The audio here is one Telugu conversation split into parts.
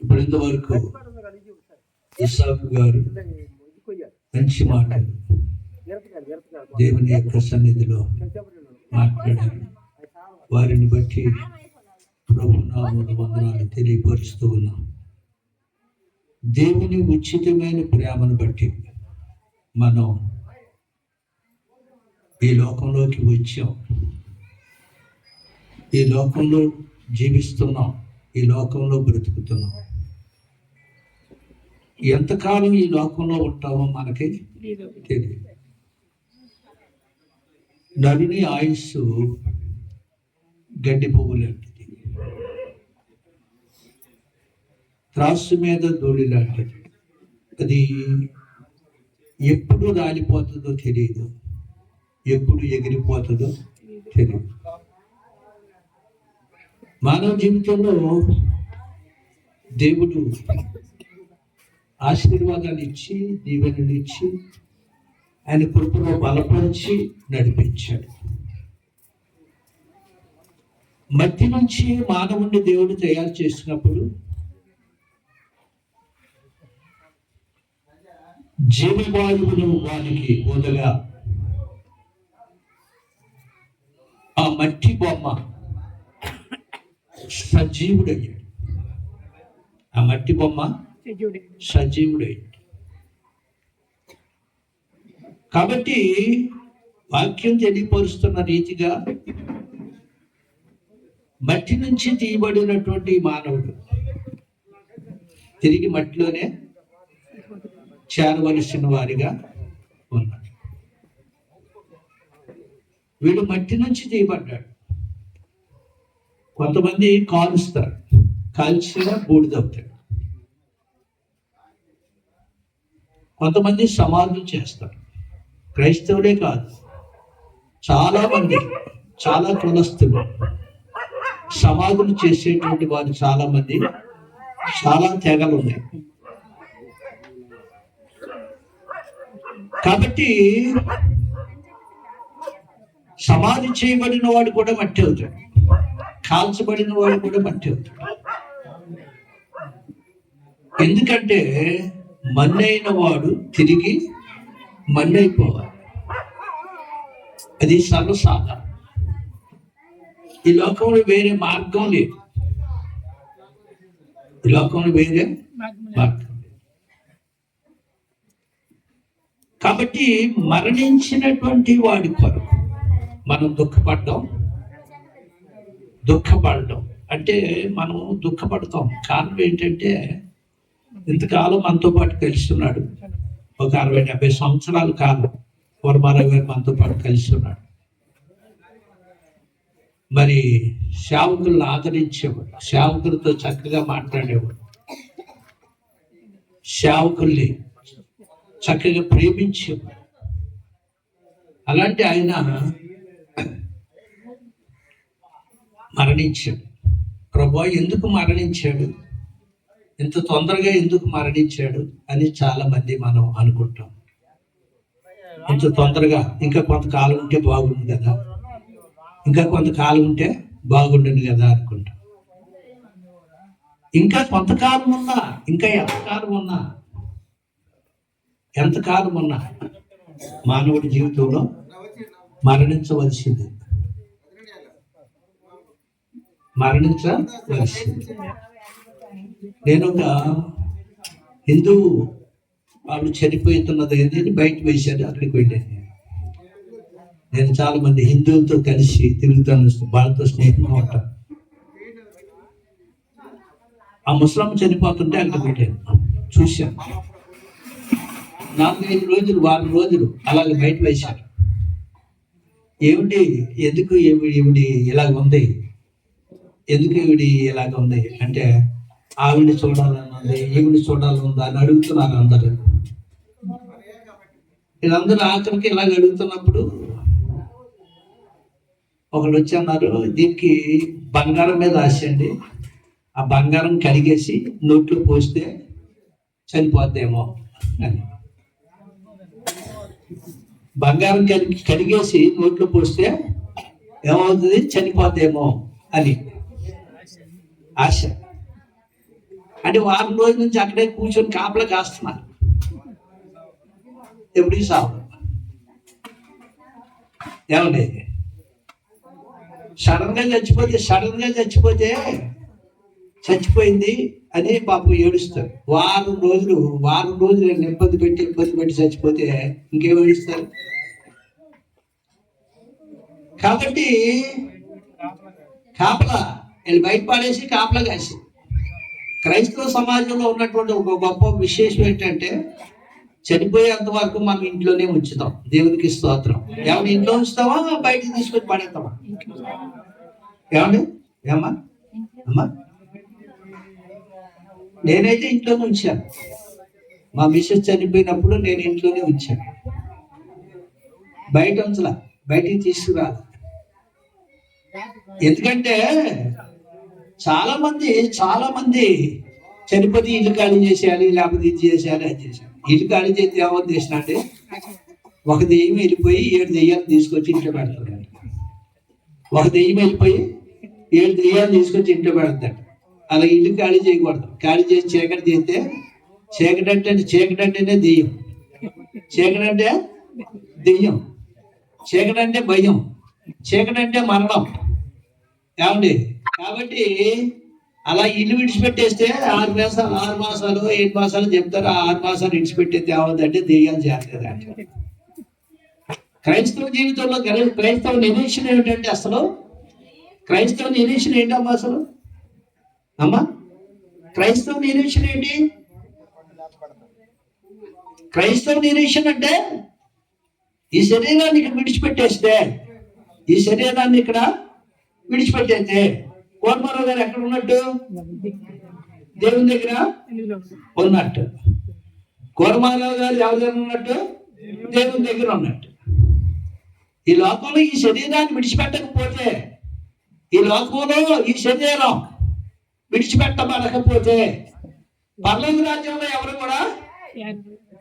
ఇప్పుడు ఇంతవరకు ఇసాకు గారు మంచి మాటలు దేవుని యొక్క సన్నిధిలో మాట్లాడారు వారిని బట్టి ప్రభు నామమున వందనాలు తెలియపరుస్తూ ఉన్నాం. దేవుని ఉచితమైన ప్రేమను బట్టి మనం ఈ లోకంలోకి వచ్చాం. ఈ లోకంలో జీవిస్తున్నాం. ఈ లోకంలో బ్రతుకుతున్నాం. ఎంతకాలం ఈ లోకంలో ఉంటామో మనకి తెలియదు నరుని ఆయుస్సు గడ్డి పువ్వు లాంటిది త్రాసు మీద ధూళి లాంటిది అది ఎప్పుడు రాలిపోతుందో తెలియదు ఎప్పుడు ఎగిరిపోతుందో తెలియదు మానవ జీవితంలో దేవుడు ఆశీర్వాదాలు ఇచ్చి దీవెనలు ఇచ్చి ఆయన కృపలో బలపరిచి నడిపించాడు. మధ్య నుంచి మానవుణ్ణి దేవుడు తయారు చేసినప్పుడు జీవవాయువును వానికి వదగా ఆ మట్టి బొమ్మ సజీవుడయ్యాడు. ఆ మట్టి బొమ్మ సజీవుడయ్యాడు కాబట్టి వాక్యం తెలియపరుస్తున్న రీతిగా మట్టి నుంచి తీయబడినటువంటి మానవుడు తిరిగి మట్టిలోనే చేరవలసిన వారిగా ఉన్నాడు. వీడు మట్టి నుంచి తీయబడ్డాడు. కొంతమంది కాలుస్తారు. కాల్చిన బూడిదవుతాడు కొంతమంది సమాధులు చేస్తారు. క్రైస్తవులే కాదు. చాలా మంది చాలా కులస్తులు సమాధులు చేసేటువంటి వారు చాలా మంది చాలా తెగలు ఉన్నాయి. కాబట్టి సమాధి చేయబడిన వాడు కూడా మట్టి అవుతాడు. కాల్చబడిన వాడు కూడా మట్టి అవుతాడు. ఎందుకంటే మన్నైన వాడు తిరిగి మన్నైపోవాలి. అది సర్వసాధారణం. ఈ లోకంలో వేరే మార్గం లేదు. ఈ లోకంలో వేరే మార్గం లేదు. కాబట్టి మరణించినటువంటి వాడి కొరకు మనం దుఃఖపడ్డాం. దుఃఖపడడం అంటే మనం దుఃఖపడతాం. కారణం ఏంటంటే ఇంతకాలం మనతో పాటు కలిసి ఉన్నాడు ఒక అరవై డెబ్బై సంవత్సరాల కాలం వరమారావు గారు మనతో పాటు కలిసి ఉన్నాడు మరి సేవకులను ఆదరించేవాడు సేవకులతో చక్కగా మాట్లాడేవాడు. సేవకుల్ని చక్కగా ప్రేమించేవాడు. అలాంటి ఆయన మరణించాడు. ప్రభా ఎందుకు మరణించాడు? ఇంత తొందరగా ఎందుకు మరణించాడు అని చాలా మంది మనం అనుకుంటాం. ఇంత తొందరగా ఇంకా కొంతకాలం ఉంటే బాగుండు కదా. ఇంకా కొంతకాలం ఉంటే బాగుండును కదా అనుకుంటాం. ఇంకా కొంతకాలం ఉన్నా ఇంకా ఎంతకాలం ఉన్నా ఎంతకాలం ఉన్నా మానవుడి జీవితంలో మరణించవలసింది. మరణించవలసింది. నేను ఒక హిందూ వాళ్ళు చనిపోతున్నది బయట వేశారు అక్కడికి వెళ్ళాను నేను. చాలా మంది హిందువులతో కలిసి తిరుగుతాను వాళ్ళతో స్నేహితులు ఉంటాను. ఆ ముస్లాం చనిపోతుంటే అక్కడ పెట్టాను చూశాను. నాలుగైదు రోజులు వారం రోజులు అలాగే బయట వేశారు. ఏమిటి ఎందుకు ఏమి ఇవిడి ఇలాగ ఉంది? ఎందుకు ఇవిడి ఇలాగ ఉంది? అంటే ఆవిడ్ని చూడాలని ఉంది ఈవిడ్ని చూడాలని ఉందా అని అడుగుతున్నారు అందరూ. వీళ్ళందరూ ఆఖరికి ఇలాగ అడుగుతున్నప్పుడు ఒకడు వచ్చి అన్నారు దీనికి బంగారం మీద ఆశ అండి. ఆ బంగారం కడిగేసి నోట్లో పోస్తే చనిపోద్దేమో. అని. బంగారం కడిగి కడిగేసి నోట్లో పోస్తే ఏమవుతుంది? చనిపోద్దేమో అని. ఆశ. అంటే వారం రోజుల నుంచి అక్కడే కూర్చొని కాపలా కాస్తున్నారు. ఎప్పుడు సాగు ఏమండి? సడన్గా చచ్చిపోతే సడన్గా చచ్చిపోతే చచ్చిపోయింది అని పాపం ఏడుస్తారు. వారం రోజులు వారం రోజులు ఇబ్బంది పెట్టి ఇబ్బంది పెట్టి చచ్చిపోతే ఇంకేం ఏడుస్తారు? కాబట్టి కాపలా వీళ్ళు బయట పాడేసి కాపలా కాసి క్రైస్తవ సమాజంలో ఉన్నటువంటి ఒక గొప్ప విశేషం ఏంటంటే చనిపోయేంత వరకు మనం ఇంట్లోనే ఉంచుతాం. దేవునికి స్తోత్రం. ఏమన్నా ఇంట్లో ఉంచుతావా? బయటికి తీసుకొని పడేస్తావా? ఏమండి? ఏమా అమ్మా? నేనైతే ఇంట్లోనే ఉంచాను. మా మిస్సెస్ చనిపోయినప్పుడు నేను ఇంట్లోనే ఉంచాను. బయట ఉంచలా. బయటికి తీసుకురా ఎందుకంటే చాలా మంది చాలా మంది చనిపోతే ఇల్లు ఖాళీ చేసేయాలి లేకపోతే ఇది చేసేయాలి అది చేసేయాలి. ఇల్లు ఖాళీ చేస్తే ఏమో చేసిన అంటే ఒక దెయ్యం వెళ్ళిపోయి ఏడు దెయ్యాలు తీసుకొచ్చి ఇంట్లో పెడతాడు. ఒక దెయ్యం వెళ్ళిపోయి ఏడు దెయ్యాలు తీసుకొచ్చి ఇంట్లో పెడతాడు. అలా ఇల్లు ఖాళీ చేయకూడదు. ఖాళీ చేసి చీకటి చేస్తే చీకటి అంటే చీకటి అంటేనే దెయ్యం. చీకటి అంటే దెయ్యం. చీకటి అంటే భయం. చీకటి అంటే మరణం. ఏమండి? కాబట్టి అలా ఇల్లు విడిచిపెట్టేస్తే ఆరు మాసాలు ఆరు మాసాలు ఏడు మాసాలు చెప్తారు ఆరు మాసాలు విడిచిపెట్టే తేవద్దంటే దెయ్యాలు చేస్తుంది క్రైస్తవ జీవితంలో క్రై- క్రైస్తవ నిరీక్షణ ఏమిటంటే అసలు? క్రైస్తవ నిరీక్షణ ఏంటమ్మా అసలు? అమ్మా క్రైస్తవ నిరీక్షణ ఏంటి? క్రైస్తవ నిరీక్షణ అంటే ఈ శరీరాన్ని ఇక్కడ విడిచిపెట్టేస్తే ఈ శరీరాన్ని ఇక్కడ విడిచిపెట్టేస్తే కోటమారావు గారు ఎక్కడ ఉన్నట్టు? దేవుని దగ్గర? ఉన్నట్టు. కోరమారావు గారు ఎవరి దగ్గర ఉన్నట్టు? దేవుని దగ్గర ఉన్నట్టు. ఈ లోకంలో ఈ శరీరాన్ని విడిచిపెట్టకపోతే ఈ లోకంలో ఈ శరీరం విడిచిపెట్టబడకపోతే పర్లోక రాజ్యంలో ఎవరు కూడా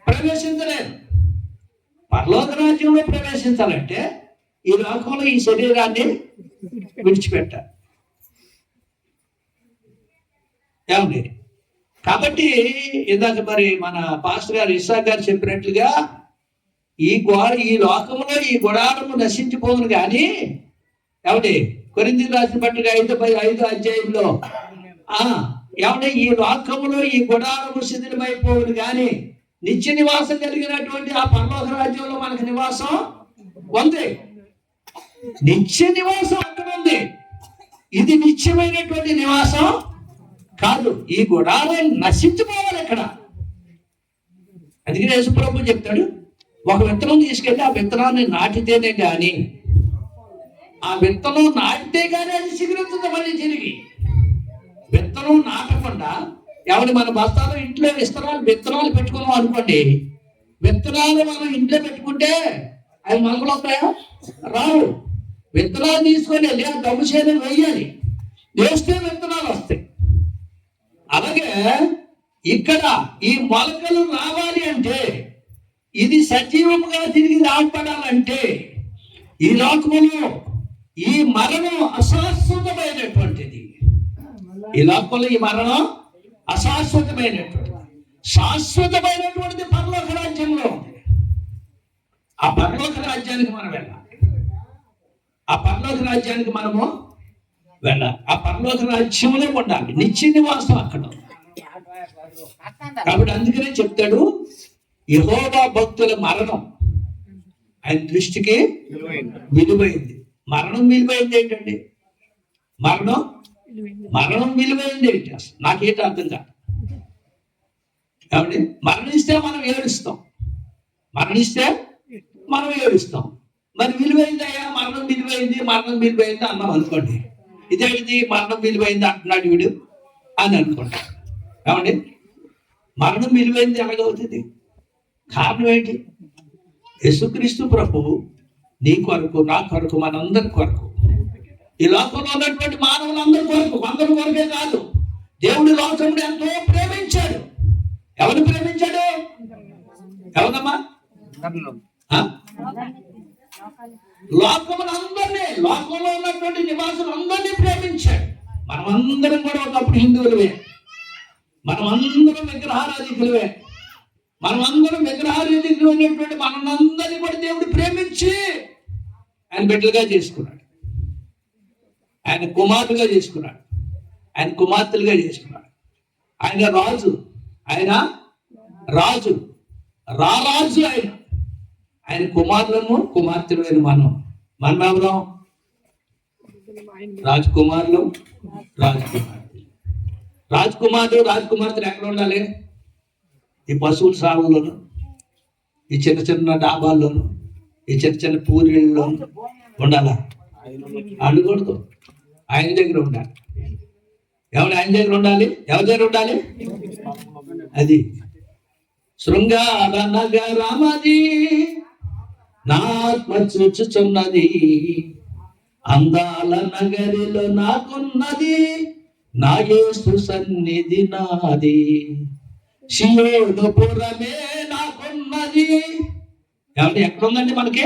ప్రవేశించలేరు. పర్లోక రాజ్యంలో ప్రవేశించాలంటే ఈ లోకంలో ఈ శరీరాన్ని విడిచిపెట్టాలి. ఏమండి కాబట్టి ఇందాక మరి మన పాస్టర్ గారు ఇస్సా గారు చెప్పినట్లుగా ఈ గోడ ఈ లోకంలో ఈ గుడారము నశించిపోను కానీ ఏమండి? కొరింది రాసిన పట్టుగా ఐదు పై ఐదు అధ్యాయంలో ఆ ఏమంటే ఈ లోకములో ఈ గుడారము శిథిలమైపోవును కానీ నిత్య నివాసం కలిగినటువంటి ఆ పరలోక రాజ్యంలో మనకు నివాసం ఉంది. నిత్య నివాసం అక్కడ ఉంది? ఇది నిత్యమైనటువంటి నివాసం కాదు ఈ గుడారం నశించిపోవాలి ఇక్కడ అందుకనే యేసుప్రభు చెప్తాడు ఒక విత్తనం తీసుకెళ్ళి ఆ విత్తనాన్ని నాటితేనే కానీ ఆ విత్తనం నాటితే కాని అది చిగురుతుంది మళ్ళీ తిరిగి. విత్తనం నాటకుండా ఎవరి మన బస్తాలు ఇంట్లో విత్తనాలు విత్తనాలు పెట్టుకున్నాం అనుకోండి విత్తనాలు మనం ఇంట్లో పెట్టుకుంటే అవి మొలకలు వస్తాయా? రావు. విత్తనాలు తీసుకొని వెళ్ళి ఆ దమ్ము చేయడం వేయాలి. వేస్తే విత్తనాలు వస్తాయి. అలాగే ఇక్కడ ఈ మొలకలు రావాలి అంటే ఇది సజీవముగా తిరిగి రాబడాలంటే ఈ లోకములో ఈ మరణం అశాశ్వతమైనటువంటిది. ఈ లోకంలో ఈ మరణం అశాశ్వతమైనటువంటిది. శాశ్వతమైనటువంటిది పరలోక రాజ్యంలో ఉంది. ఆ పరలోక రాజ్యానికి మనం వెళ్ళాలి. ఆ పరలోక రాజ్యానికి మనము వెళ్ళాలి ఆ పరలోక రాజ్యంలో ఉండాలి. నిత్య నివాసం అక్కడ. కాబట్టి అందుకనే చెప్తాడు యహోవా భక్తుల మరణం ఆయన దృష్టికి విలువైంది. మరణం విలువైంది ఏంటండి? మరణం మరణం విలువైంది ఏంటి అసలు? నాకేంటి అర్థం కాదు. కాబట్టి మరణిస్తే మనం ఏడుస్తాం. మరణిస్తే మనం ఏడుస్తాం. మరి విలువైందయ్యా మరణం విలువైంది మరణం విలువైంది అన్నాం అనుకోండి. ఇదేంటిది మరణం విలువైంది అంటున్నాడు వీడు అని అనుకుంటా. ఏమండి? మరణం విలువైంది ఎలాగవుతుంది కారణం ఏంటి? యేసుక్రీస్తు ప్రభువు నీ కొరకు నా కొరకు మనందరి కొరకు. ఈ లోకంలో ఉన్నటువంటి మానవులందరి కొరకు అందరి కొరకే కాదు. దేవుడి లోకముడు ఎంతో ప్రేమించాడు. ఎవరు ప్రేమించాడు? ఎవరమ్మా? లోకములందరినీ లోకంలో ఉన్నటువంటి నివాసులందరినీ ప్రేమించాడు. మనమందరం కూడా ఒకప్పుడు హిందువులమే. మనం అందరం విగ్రహారాధికులవే మనం అందరం విగ్రహారాధికులు అనేటువంటి మనందరినీ కూడా దేవుడు ప్రేమించి ఆయన బిడ్డలుగా చేసుకున్నాడు. ఆయన కుమారులుగా చేసుకున్నాడు. ఆయన కుమార్తెలుగా చేసుకున్నాడు. ఆయన రాజు. ఆయన రాజు. రారాజు ఆయన. ఆయన కుమారులను కుమార్తెలైన మనం. మనం ఎవరం రాజకుమారులు రాజకుమార్తె రాజకుమారుడు రాజకుమార్తెలు ఎక్కడ ఉండాలి? ఈ పశువుల సాగులోను ఈ చిన్న చిన్న డాబాల్లోను ఈ చిన్న చిన్న పూరిళ్ళలోను ఉండాలా? అడగకూడదు ఆయన దగ్గర ఉండాలి. ఎవరు ఆయన దగ్గర ఉండాలి? ఎవరి దగ్గర ఉండాలి? అది. శృంగార నగరమది నా ఆత్మ చూచుచున్నది అందాల నగరిలో నాకున్నది నా సన్నిధి నాది. శివుడుపురమే నాకున్నది. ఏమంటే ఎక్కడ ఉందండి మనకి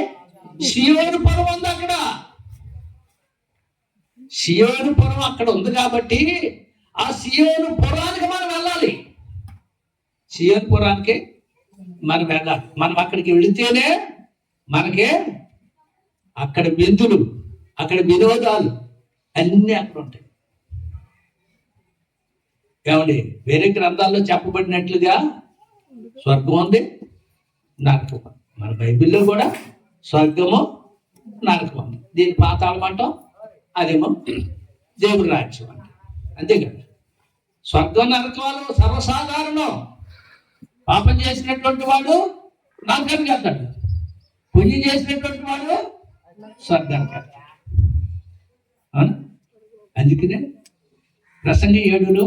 శివుడుపురం ఉంది అక్కడ. సియోను పురం అక్కడ ఉంది కాబట్టి ఆ సియోను పురానికి మనం వెళ్ళాలి. సియోను పురానికి మనం వెళ్ళాలి. మనం అక్కడికి వెళితేనే మనకే అక్కడ విందులు అక్కడ వినోదాలు అన్నీ అక్కడ ఉంటాయి. ఏమండి? వేరే గ్రంథాల్లో చెప్పబడినట్లుగా స్వర్గం ఉంది నరకం మన బైబిల్లో కూడా స్వర్గము నరకం ఉంది. దీని పాతాళం అంటాం అదేమో దేవుడి రాజ్యం అంట. అంతేకాదు. స్వర్గం నరకాలు సర్వసాధారణం. పాపం చేసినటువంటి వాడు నరకానికి వెళ్తాడు. పుణ్యం చేసినటువంటి వాడు స్వర్గానికి అవును? అందుకనే ప్రసంగ ఏడులో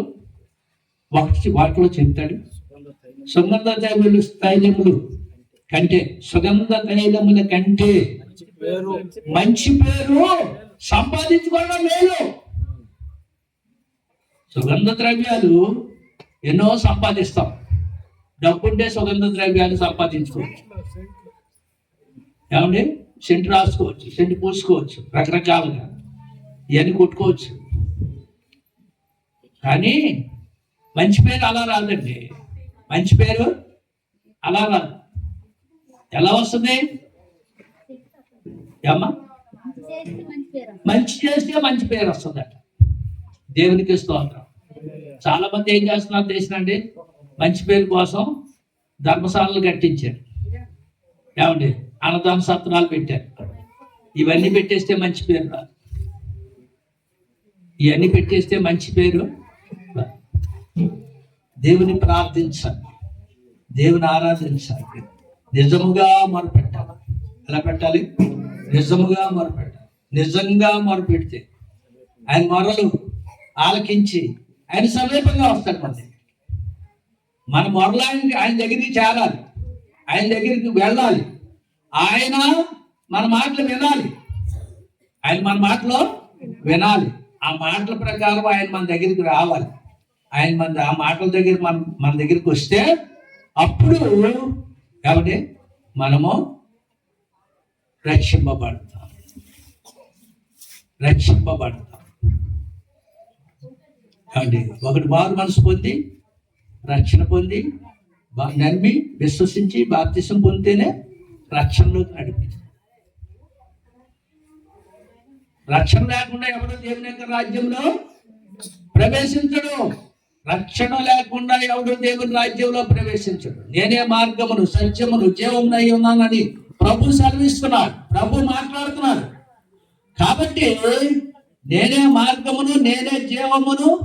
ఒకటి వాటిలో చెప్తాడు సుగంధ తైలములు తైలములు కంటే సుగంధ తైలముల కంటే మంచి పేరు సంపాదించుకోవడం మేలు. సుగంధ ద్రవ్యాలు ఎన్నో సంపాదిస్తాం. డబ్బుంటే సుగంధ ద్రవ్యాలు సంపాదించుకోవచ్చు ఏమండి? సెంటు రాసుకోవచ్చు సెంటు పూసుకోవచ్చు రకరకాలుగా. ఇవన్నీ కొట్టుకోవచ్చు. కానీ మంచి పేరు అలా రాదండి. మంచి పేరు అలా రాదు. ఎలా వస్తుంది? ఏమ్మా? మంచి మంచి చేస్తే మంచి పేరు వస్తుందట. దేవునికి స్తోత్రం. చాలా మంది ఏం చేస్తున్నారు తెలిసినండి? మంచి పేరు కోసం ధర్మశాలలు కట్టించారు. ఏమండి? అన్నదాన సత్రాలు పెట్టారు ఇవన్నీ పెట్టేస్తే మంచి పేరు రాదు ఇవన్నీ పెట్టేస్తే మంచి పేరు దేవుని ప్రార్థించాలి. దేవుని ఆరాధించాలి. నిజముగా మొరపెట్టాలి. ఎలా పెట్టాలి? నిజముగా మొరపెట్టాలి. నిజంగా మొరపెడితే ఆయన మొరలు ఆలకించి ఆయన సమీపంగా వస్తాడు మన దగ్గర మన మొరలు ఆయన ఆయన దగ్గరికి చేరాలి. ఆయన దగ్గరికి వెళ్ళాలి. ఆయన మన మాటలు వినాలి. ఆయన మన మాటలు వినాలి. ఆ మాటల ప్రకారం ఆయన మన దగ్గరికి రావాలి. ఆయన మన ఆ మాటల దగ్గర మన మన దగ్గరికి వస్తే అప్పుడు కాబట్టి మనము రక్షింపబడతాం. రక్షింపబడతాం. కాబట్టి ఒకటి బాగు మనసు పొంది రక్షణ పొంది నమ్మి విశ్వసించి బాప్తిసం పొందితేనే రక్షణలోకి నడిపించింది రక్షణ లేకుండా ఎవడు దేవుని యొక్క రాజ్యంలో ప్రవేశించడు. రక్షణ లేకుండా ఎవడు దేవుని రాజ్యంలో ప్రవేశించడు. నేనే మార్గమును సత్యమును జీవమునై ఉన్నానని ప్రభు సెలవిస్తున్నాడు. ప్రభు మాట్లాడుతున్నాడు. కాబట్టి నేనే మార్గమును నేనే జీవమును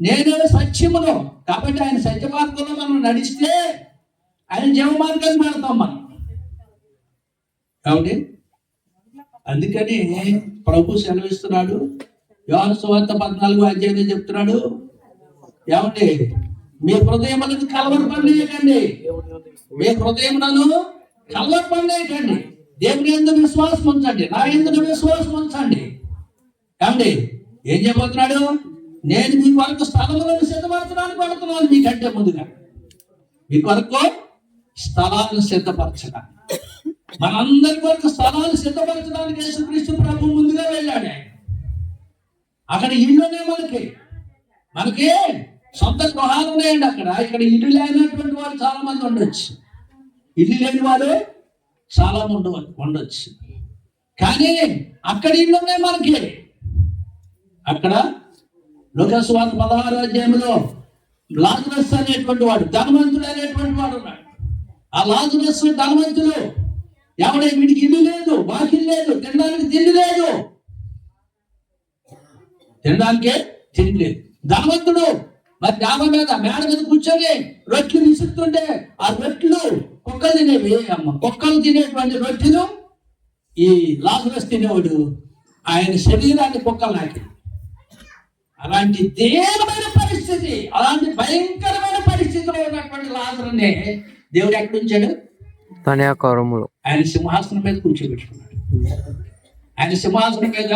నేనే సత్యమును. కాబట్టి ఆయన సత్య మార్గంలో మనం నడిస్తే ఆయన జీవ మార్గాన్ని పెడతాం మనం. కాబట్టి అందుకని ప్రభు సెలవిస్తున్నాడు. యోహాను సువార్త పద్నాలుగు అధ్యాయం చెప్తున్నాడు. ఏమండి? మీ హృదయములను కలవరపడలేయకండి మీ హృదయములను కలవరపడలేయకండి దేవుని ఎందుకు విశ్వాసం ఉంచండి. నా ఎందుకు విశ్వాసం ఉంచండి. ఏమండి? ఏం చెప్పబోతున్నాడు? నేను మీ కొరకు స్థలములను సిద్ధపరచడానికి పడుతున్నాను మీకంటే ముందుగా. మీ కొరకు స్థలాలను సిద్ధపరచడానికి. మనందరి కొరకు స్థలాలు సిద్ధపరచడానికి యేసుక్రీస్తు ప్రభు ముందుగా వెళ్ళాడు అక్కడ ఇల్లునే మనకి. మనకి సొంత గృహాలు ఉన్నాయండి అక్కడ. ఇక్కడ ఇల్లు లేనటువంటి వాళ్ళు చాలా మంది ఉండొచ్చు. ఇల్లు లేని వాళ్ళు చాలా మంది ఉండొచ్చు. కానీ అక్కడ ఇల్లు ఉన్నాయి మనకి. అక్కడ లోకస్వార్థ పదహారు అధ్యాయంలో లాజరస్ అనేటువంటి వాడు ధనవంతుడు అనేటువంటి వాడు ఉన్నాడు. ఆ లాజరస్ ధనవంతుడు ఎవడే వీడికి ఇల్లు లేదు వాకిల్ లేదు తినడానికి తిండి లేదు. తినడానికే తిండి లేదు. ధనవంతుడు మరి డాబా మీద మేడ మీద కూర్చొని రొట్టెలు విసురుతుంటే ఆ రొట్టెలు కుక్కలు తినేవి. అమ్మ కుక్కలు తినేటువంటి రొట్టెలు ఈ లాజరస్ తినేవాడు. ఆయన శరీరాన్ని కుక్కలు నాకి అలాంటి దేవమైన పరిస్థితి అలాంటి భయంకరమైన పరిస్థితిలో ఉన్నటువంటి లాజరనే దేవుడు ఎక్కడ ఉంచాడు తన యొక్క రొమ్ములో ఆయన సింహాసనం మీద కూర్చోబెట్టుకున్నాడు. ఆయన సింహాసనం మీద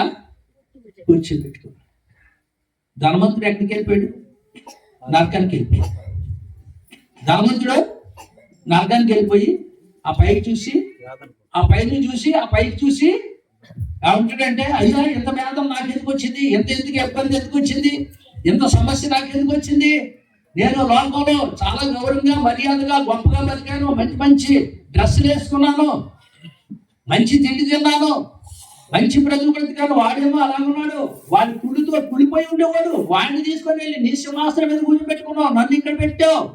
కూర్చోబెట్టుకున్నాడు. ధనవంతుడు ఎక్కడికి వెళ్ళిపోయాడు? నరకానికి వెళ్ళిపోయాడు. ధనవంతుడు నరకానికి వెళ్ళిపోయి ఆ పైకి చూసి ఆ పైకి చూసి ఆ పైకి చూసి ఏమంటాడంటే అయ్యా ఇంత వేదం నాకు ఎందుకు వచ్చింది? ఎంత ఎందుకు ఇబ్బంది ఎందుకు వచ్చింది? ఎంత సమస్య నాకు ఎందుకు వచ్చింది? నేను లోకంలో చాలా గౌరవంగా మర్యాదగా గొప్పగా బతికాను. మంచి మంచి డ్రెస్సులు వేసుకున్నాను. మంచి తిండి తిన్నాను. మంచి ప్రజలు బ్రతికాను. వాడేమో అలా ఉన్నాడు. వాడి కుళ్ళుతో కుళ్ళిపోయి ఉండేవాడు. వాడిని తీసుకొని వెళ్ళి నీ సింహాసనం మీద కూర్చోబెట్టుకున్నావు నన్ను ఇక్కడ పెట్టావు.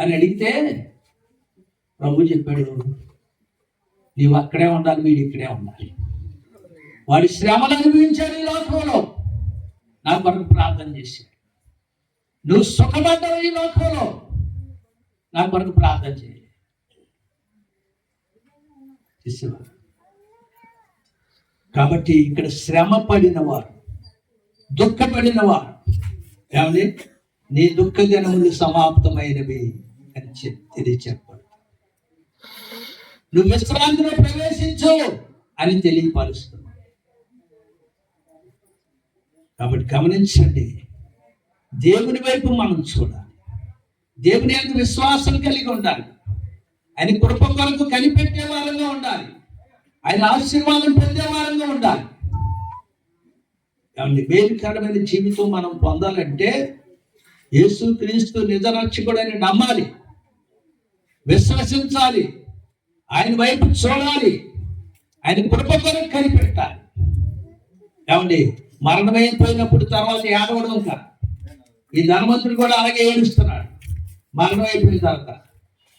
అని అడిగితే ప్రభు చెప్పాడు నీవు అక్కడే ఉండాలి వీడు ఇక్కడే ఉండాలి. వాడి శ్రమలు అనుభవించాడు ఈ లోకంలో. నా కొరకు ప్రార్థన చేశాడు. నువ్వు సుఖపడ్డావు ఈ లోకంలో. నా కొరకు ప్రార్థన చేయాలి కాబట్టి ఇక్కడ శ్రమ పడిన వారు దుఃఖపడిన వారు ఏమని నీ దుఃఖ దినములు సమాప్తమైనవి అని చెప్పి తెలియచెప్పాడు నువ్వు విశ్రాంతిలో ప్రవేశించు అని తెలియపరుస్తున్నావు కాబట్టి గమనించండి దేవుని వైపు మనం చూడాలి. దేవుని యొక్క విశ్వాసం కలిగి ఉండాలి. ఆయన కృప కొరకు కనిపెట్టే వారంగా ఉండాలి. ఆయన ఆశీర్వాదం పొందే వారంగా ఉండాలి. కాబట్టి మేలుకరమైన జీవితం మనం పొందాలంటే యేసు క్రీస్తు నిజరక్షకుడని నమ్మాలి. విశ్వసించాలి. ఆయన వైపు చూడాలి. ఆయన కృప కొరకు కనిపెట్టాలి. కాబట్టి మరణమైపోయినప్పుడు తర్వాత ఏడవడం కాదు. ఈ ధనవంతుడు కూడా అలాగే ఏడుస్తున్నాడు. మరణం అయిపోయిన తర్వాత.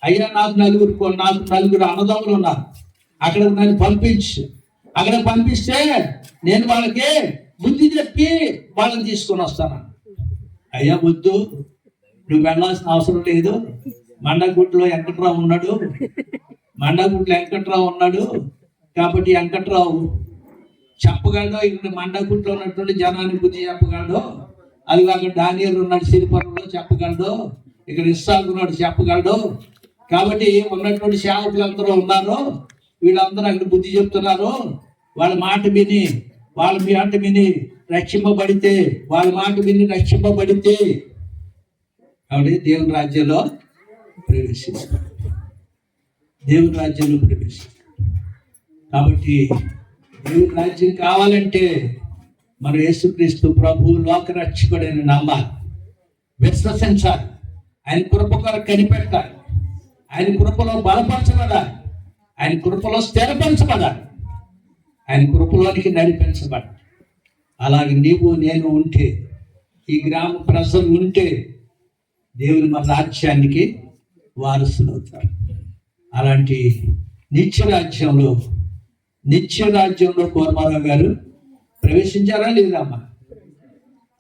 అయ్యా నాకు నలుగురు నాకు నలుగురు అన్నదమ్ములు ఉన్నారు. అక్కడ నన్ను పంపించు. అక్కడ పంపిస్తే నేను వాళ్ళకి బుద్ధి చెప్పి వాళ్ళని తీసుకొని వస్తాను. అయ్యా వద్దు. నువ్వు వెళ్ళాల్సిన అవసరం లేదు. మండగుట్లో వెంకట్రావు ఉన్నాడు. మండగుట్లో వెంకట్రావు ఉన్నాడు. కాబట్టి వెంకట్రావు చెప్పగలడు ఇక్కడ మండగుట్లో ఉన్నటువంటి జనానికి బుద్ధి చెప్పగలడు అది కాక డానియల్ ఉన్నాడు సిరిపురంలో చెప్పగలడు. ఇక్కడ ఇస్సాకు ఉన్నాడు చెప్పగలడు. కాబట్టి ఉన్నటువంటి సేవకులు అందరూ ఉన్నారు. వీళ్ళందరూ అక్కడ బుద్ధి చెప్తున్నారు. వాళ్ళ మాట విని వాళ్ళ మాట విని రక్షింపబడితే వాళ్ళ మాట విని రక్షింపబడితే కాబట్టి దేవుని రాజ్యంలో ప్రవేశిస్తారు దేవుని రాజ్యంలో ప్రవేశిస్తారు కాబట్టి దేవుని రాజ్యం కావాలంటే మన యేసుక్రీస్తు ప్రభు లోకరక్షకుడని నమ్మాలి విశ్వసించాలి. ఆయన కృప కొరకు కనిపెట్టాలి ఆయన కృపలో బలపరచబడాలి. ఆయన కృపలో స్థిరపరచబడాలి. ఆయన కృపలోనికి నడిపించబడాలి. అలాగే నీవు నేను ఉంటే ఈ గ్రామ ప్రజలు ఉంటే దేవుని మన రాజ్యానికి వారసులు అవుతారు. అలాంటి నిత్య రాజ్యంలో నిత్య రాజ్యంలో కోరమారావు గారు ప్రవేశించారా లేదా అమ్మా?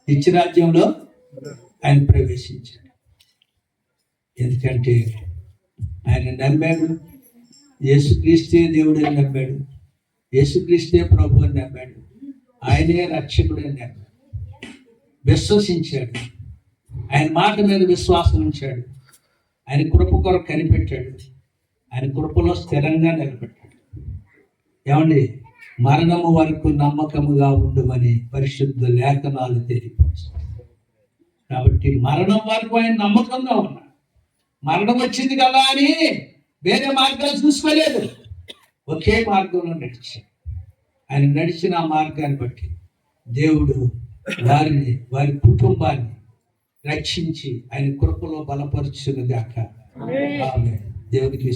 నిత్య రాజ్యంలో ఆయన ప్రవేశించాడు. ఎందుకంటే ఆయన నమ్మాడు. యేసుక్రీస్తే దేవుడని నమ్మాడు. యేసుక్రీస్తే ప్రభు అని నమ్మాడు. ఆయనే రక్షకుడు అని నమ్మాడు. విశ్వసించాడు. ఆయన మాట మీద విశ్వాసం ఉంచాడు. ఆయన కృప కొరకు కనిపెట్టాడు. ఆయన కృపలో స్థిరంగా నిలబెట్టాడు ఏమండి? మరణము వరకు నమ్మకముగా ఉండమని పరిశుద్ధ లేఖనాలు తెలియపరుస్తాయి కాబట్టి మరణం వరకు ఆయన నమ్మకంగా ఉన్నాడు. మరణం వచ్చింది కదా అని వేరే మార్గాలు చూసుకోలేదు. ఒకే మార్గంలో నడిచాడు. ఆయన నడిచిన ఆ మార్గాన్ని బట్టి దేవుడు వారిని వారి కుటుంబాన్ని రక్షించి ఆయన కృపలో బలపరుచును గాక ఆమె దేవునికి